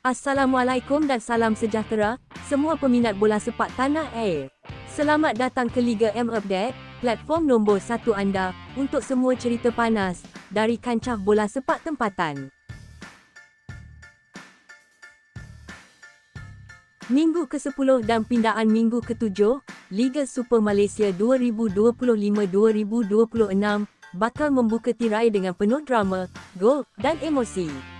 Assalamualaikum dan salam sejahtera, semua peminat bola sepak tanah air. Selamat datang ke Liga M Update, platform nombor satu anda untuk semua cerita panas dari kancah bola sepak tempatan. Minggu ke-10 dan pindaan minggu ke-7, Liga Super Malaysia 2025-2026 bakal membuka tirai dengan penuh drama, gol dan emosi.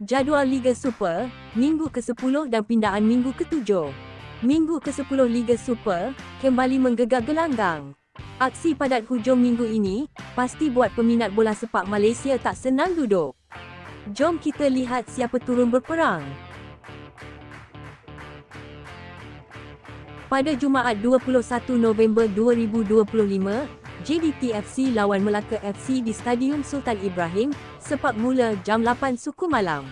Jadual Liga Super, Minggu ke-10 dan pindaan Minggu ke-7. Minggu ke-10 Liga Super, kembali menggegak gelanggang. Aksi padat hujung minggu ini, pasti buat peminat bola sepak Malaysia tak senang duduk. Jom kita lihat siapa turun berperang. Pada Jumaat 21 November 2025, JDT FC lawan Melaka FC di Stadium Sultan Ibrahim, sepak mula jam 8 suku malam.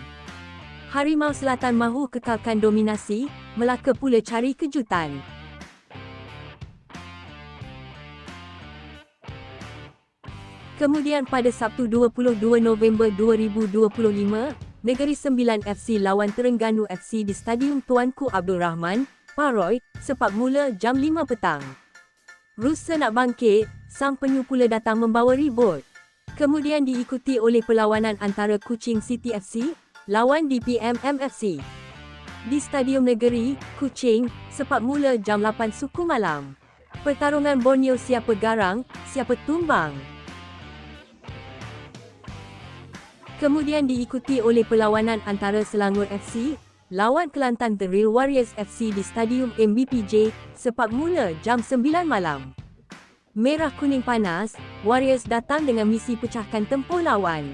Harimau Selatan mahu kekalkan dominasi, Melaka pula cari kejutan. Kemudian pada Sabtu 22 November 2025, Negeri Sembilan FC lawan Terengganu FC di Stadium Tuanku Abdul Rahman, Paroi, sepak mula jam 5 petang. Rusa nak bangkit, sang penyu pula datang membawa ribut. Kemudian diikuti oleh perlawanan antara Kuching City FC lawan DPM MFC. Di Stadium Negeri, Kuching, sepak mula jam 8 suku malam. Pertarungan Borneo siapa garang, siapa tumbang. Kemudian diikuti oleh perlawanan antara Selangor FC lawan Kelantan The Real Warriors FC di Stadium MBPJ sepak mula jam 9 malam. Merah kuning panas, Warriors datang dengan misi pecahkan tempoh lawan.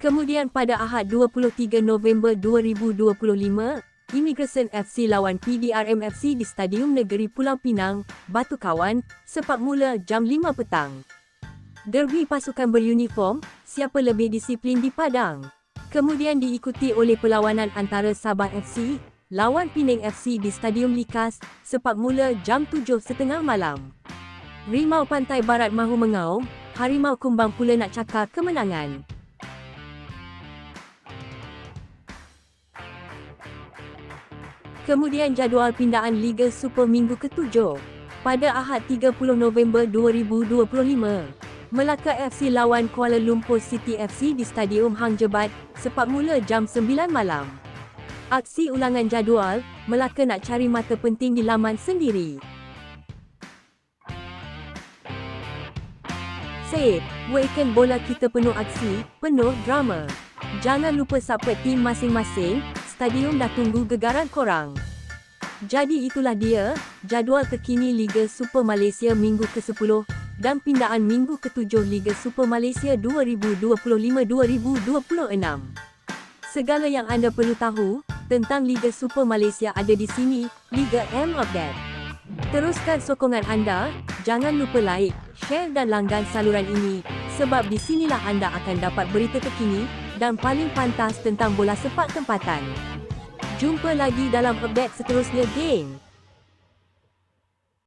Kemudian pada Ahad 23 November 2025, Immigration FC lawan PDRM FC di Stadium Negeri Pulau Pinang, Batu Kawan, sepak mula jam 5 petang. Derby pasukan beruniform, siapa lebih disiplin di padang. Kemudian diikuti oleh perlawanan antara Sabah FC lawan Penang FC di Stadium Likas, sepak mula jam 7.30 malam. Rimau Pantai Barat mahu mengaum, Harimau Kumbang pula nak cakar kemenangan. Kemudian jadual pindaan Liga Super Minggu ke-7. Pada Ahad 30 November 2025, Melaka FC lawan Kuala Lumpur City FC di Stadium Hang Jebat, sepak mula jam 9 malam. Aksi ulangan jadual, Melaka nak cari mata penting di laman sendiri. Save, weekend bola kita penuh aksi, penuh drama. Jangan lupa support tim masing-masing, stadium dah tunggu gegaran korang. Jadi itulah dia, jadual terkini Liga Super Malaysia minggu ke-10 dan pindaan minggu ke-7 Liga Super Malaysia 2025-2026. Segala yang anda perlu tahu tentang Liga Super Malaysia ada di sini, Liga M That. Teruskan sokongan anda, jangan lupa like, share dan langgan saluran ini sebab di sinilah anda akan dapat berita terkini dan paling pantas tentang bola sepak tempatan. Jumpa lagi dalam update seterusnya, geng.